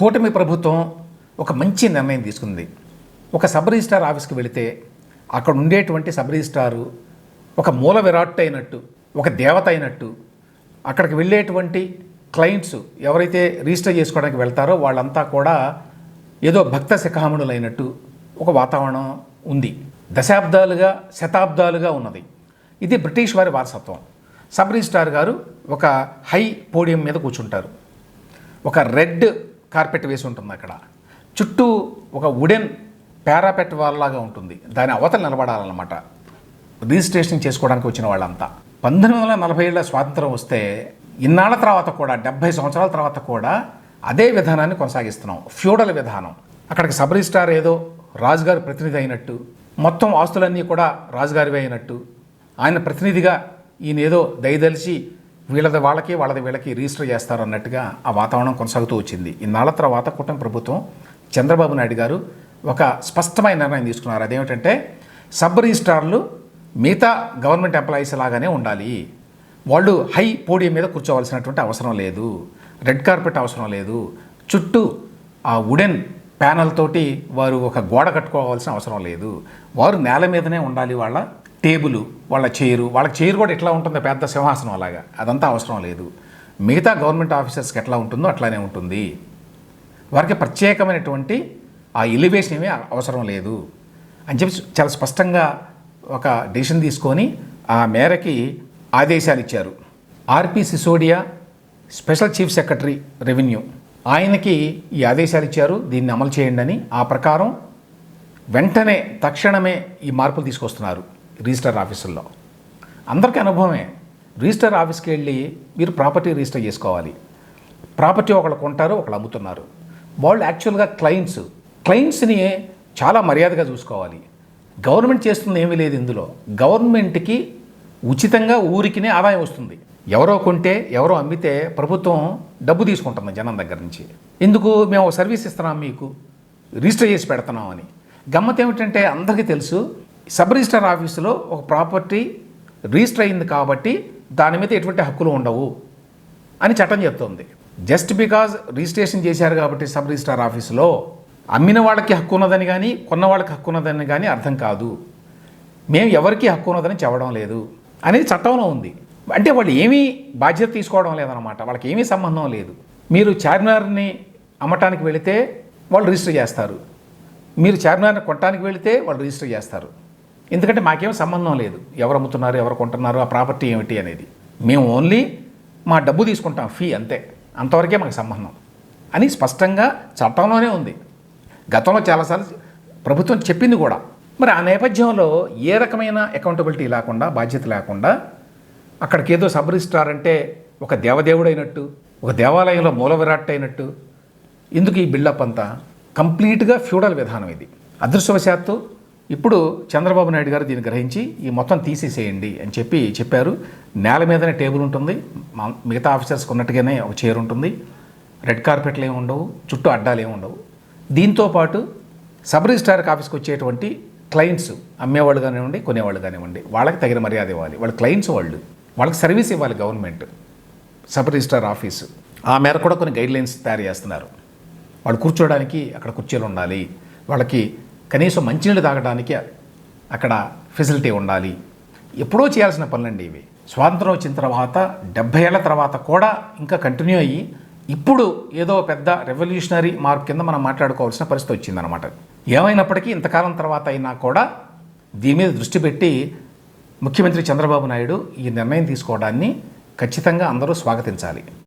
కూటమి ప్రభుత్వం ఒక మంచి నిర్ణయం తీసుకుంది. ఒక సబ్ రిజిస్ట్రార్ ఆఫీస్కి వెళితే అక్కడ ఉండేటువంటి సబ్ రిజిస్ట్రారు ఒక మూల విరాట్ అయినట్టు ఒక దేవత అయినట్టు అక్కడికి వెళ్ళేటువంటి క్లయింట్స్ ఎవరైతే రిజిస్టర్ చేసుకోవడానికి వెళ్తారో వాళ్ళంతా కూడా ఏదో భక్త శిఖామణులైనట్టు ఒక వాతావరణం ఉంది. దశాబ్దాలుగా శతాబ్దాలుగా ఉన్నది. ఇది బ్రిటిష్ వారి వారసత్వం. సబ్ రిజిస్ట్రార్ గారు ఒక హై పోడియం మీద కూర్చుంటారు. ఒక రెడ్ కార్పెట్ వేసి ఉంటుంది అక్కడ. చుట్టూ ఒక వుడెన్ పారాపెట్ వాళ్ళలాగా ఉంటుంది. దాని అవతల నిలబడాలన్నమాట. రిజిస్ట్రేషన్ చేసుకోవడానికి వచ్చిన వాళ్ళంతా. పంతొమ్మిది వందల నలభై ఏళ్ళ స్వాతంత్రం వస్తే ఇన్నాళ్ళ తర్వాత కూడా డెబ్బై సంవత్సరాల తర్వాత కూడా అదే విధానాన్ని కొనసాగిస్తున్నాం. ఫ్యూడల్ విధానం. అక్కడికి సబ్ రిజిస్టార్ ఏదో రాజుగారి ప్రతినిధి అయినట్టు మొత్తం ఆస్తులన్నీ కూడా రాజుగారివే అయినట్టు ఆయన ప్రతినిధిగా ఈయన ఏదో దయదలిచి వీళ్ళది వాళ్ళకి వాళ్ళది వీళ్ళకి రిజిస్టర్ చేస్తారు అన్నట్టుగా ఆ వాతావరణం కొనసాగుతూ వచ్చింది. ఇన్నాళ్ళ తర్వాత కూటమి ప్రభుత్వం చంద్రబాబు నాయుడు గారు ఒక స్పష్టమైన నిర్ణయం తీసుకున్నారు. అదేమిటంటే సబ్ రిజిస్ట్రార్లు మిగతా గవర్నమెంట్ ఎంప్లాయీస్ లాగానే ఉండాలి. వాళ్ళు హై పోడియం మీద కూర్చోవలసినటువంటి అవసరం లేదు. రెడ్ కార్పెట్ అవసరం లేదు. చుట్టూ ఆ వుడెన్ ప్యానల్ తోటి వారు ఒక గోడ కట్టుకోవాల్సిన అవసరం లేదు. వారు నేల మీదనే ఉండాలి వాళ్ళ టేబుల్ వాళ్ళ చైరు వాళ్ళ చైర్ కూడా ఎట్లా ఉంటుందో పెద్ద సింహాసనం అలాగా. అదంతా అవసరం లేదు. మిగతా గవర్నమెంట్ ఆఫీసర్స్కి ఎట్లా ఉంటుందో అట్లానే ఉంటుంది. వారికి ప్రత్యేకమైనటువంటి ఆ ఎలివేషన్ ఏమీ అవసరం లేదు. అని చెప్పి చాలా స్పష్టంగా ఒక డిసిషన్ తీసుకొని ఆ మేరకి ఆదేశాలు ఇచ్చారు. RP Sisodia special chief secretary revenue. ఆయనకి ఈ ఆదేశాలు ఇచ్చారు. దీన్ని అమలు చేయండి అని. ఆ ప్రకారం వెంటనే తక్షణమే ఈ మార్పులు తీసుకొస్తున్నారు. రిజిస్టర్ ఆఫీసుల్లో. అందరికీ అనుభవమే. రిజిస్టర్ ఆఫీస్కి వెళ్ళి మీరు ప్రాపర్టీ రిజిస్టర్ చేసుకోవాలి. ప్రాపర్టీ ఒకళ్ళు కొంటారు ఒకళ్ళు అమ్ముతున్నారు. వాళ్ళు యాక్చువల్గా క్లయింట్స్. క్లయింట్స్ని చాలా మర్యాదగా చూసుకోవాలి. గవర్నమెంట్ చేస్తుంది ఏమీ లేదు ఇందులో. గవర్నమెంట్కి ఉచితంగా ఊరికినే ఆదాయం వస్తుంది. ఎవరో కొంటే ఎవరో అమ్మితే ప్రభుత్వం డబ్బు తీసుకుంటుంది జనం దగ్గర నుంచి. ఎందుకు? మేము ఒక సర్వీస్ ఇస్తున్నాం మీకు. రిజిస్టర్ చేసి పెడుతున్నాం అని. గమ్మత్ ఏమిటంటే అందరికీ తెలుసు సబ్ రిజిస్టర్ ఆఫీసులో ఒక ప్రాపర్టీ రిజిస్టర్ అయింది కాబట్టి దాని మీద ఎటువంటి హక్కులు ఉండవు అని చట్టం చెప్తోంది. జస్ట్ బికాజ్ రిజిస్ట్రేషన్ చేశారు కాబట్టి సబ్ రిజిస్టార్ ఆఫీసులో అమ్మిన వాళ్ళకి హక్కు ఉన్నదని కానీ కొన్న వాళ్ళకి హక్కు ఉన్నదని కానీ అర్థం కాదు. మేము ఎవరికి హక్కు ఉన్నదని చెప్పడం లేదు అనేది చట్టంలో ఉంది. అంటే వాళ్ళు ఏమీ బాధ్యత తీసుకోవడం లేదనమాట వాళ్ళకి ఏమీ సంబంధం లేదు. మీరు చార్మినార్ని అమ్మటానికి వెళితే వాళ్ళు రిజిస్టర్ చేస్తారు. మీరు చార్మినార్ని కొట్టడానికి వెళితే వాళ్ళు రిజిస్టర్ చేస్తారు. ఎందుకంటే మాకేం సంబంధం లేదు. ఎవరు అమ్ముతున్నారు ఎవరు కొంటున్నారు ఆ ప్రాపర్టీ ఏమిటి అనేది. మేము ఓన్లీ మా డబ్బు తీసుకుంటాం ఫీ అంతే. అంతవరకే మాకు సంబంధం. అని స్పష్టంగా చట్టంలోనే ఉంది. గతంలో చాలాసార్లు ప్రభుత్వం చెప్పింది కూడా. మరి ఆ నేపథ్యంలో ఏ రకమైన అకౌంటబిలిటీ లేకుండా బాధ్యత లేకుండా అక్కడికి ఏదో సబ్ రిజిస్ట్రార్ అంటే ఒక దేవదేవుడైనట్టు ఒక దేవాలయంలో మూల విరాట్ అయినట్టు ఎందుకు ఈ బిల్డప్ అంతా? కంప్లీట్గా ఫ్యూడల్ విధానం ఇది. అదృష్టవశాత్తు ఇప్పుడు చంద్రబాబు నాయుడు గారు దీన్ని గ్రహించి ఈ మొత్తం తీసేసేయండి అని చెప్పి చెప్పారు. నేల మీదనే టేబుల్ ఉంటుంది. మిగతా ఆఫీసర్స్కి ఉన్నట్టుగానే ఒక చైర్ ఉంటుంది. రెడ్ కార్పెట్లు ఏమి ఉండవు. చుట్టూ అడ్డాలు ఏమి ఉండవు. దీంతో పాటు సబ్ రిజిస్ట్రార్కి ఆఫీస్కి వచ్చేటువంటి క్లయింట్స్ అమ్మేవాళ్ళు కానివ్వండి కొనేవాళ్ళు కానివ్వండి వాళ్ళకి తగిన మర్యాద ఇవ్వాలి. వాళ్ళ క్లయింట్స్ వాళ్ళు వాళ్ళకి సర్వీస్ ఇవ్వాలి గవర్నమెంట్ సబ్ రిజిస్ట్రార్ ఆఫీసు. ఆ మేర కూడా కొన్ని గైడ్లైన్స్ తయారు చేస్తున్నారు. వాళ్ళు కూర్చోడానికి అక్కడ కుర్చీలు ఉండాలి. వాళ్ళకి కనీసం మంచినీళ్ళు తాగడానికి అక్కడ ఫెసిలిటీ ఉండాలి. ఎప్పుడో చేయాల్సిన పనులండి ఇవి. స్వాతంత్రం వచ్చిన తర్వాత డెబ్బై ఏళ్ళ తర్వాత కూడా ఇంకా కంటిన్యూ అయ్యి ఇప్పుడు ఏదో పెద్ద రెవల్యూషనరీ మార్పు కింద మనం మాట్లాడుకోవాల్సిన పరిస్థితి వచ్చిందనమాట ఏమైనప్పటికీ ఇంతకాలం తర్వాత అయినా కూడా దీని మీద దృష్టి పెట్టి ముఖ్యమంత్రి చంద్రబాబు నాయుడు ఈ నిర్ణయం తీసుకోవడాన్ని ఖచ్చితంగా అందరూ స్వాగతించాలి.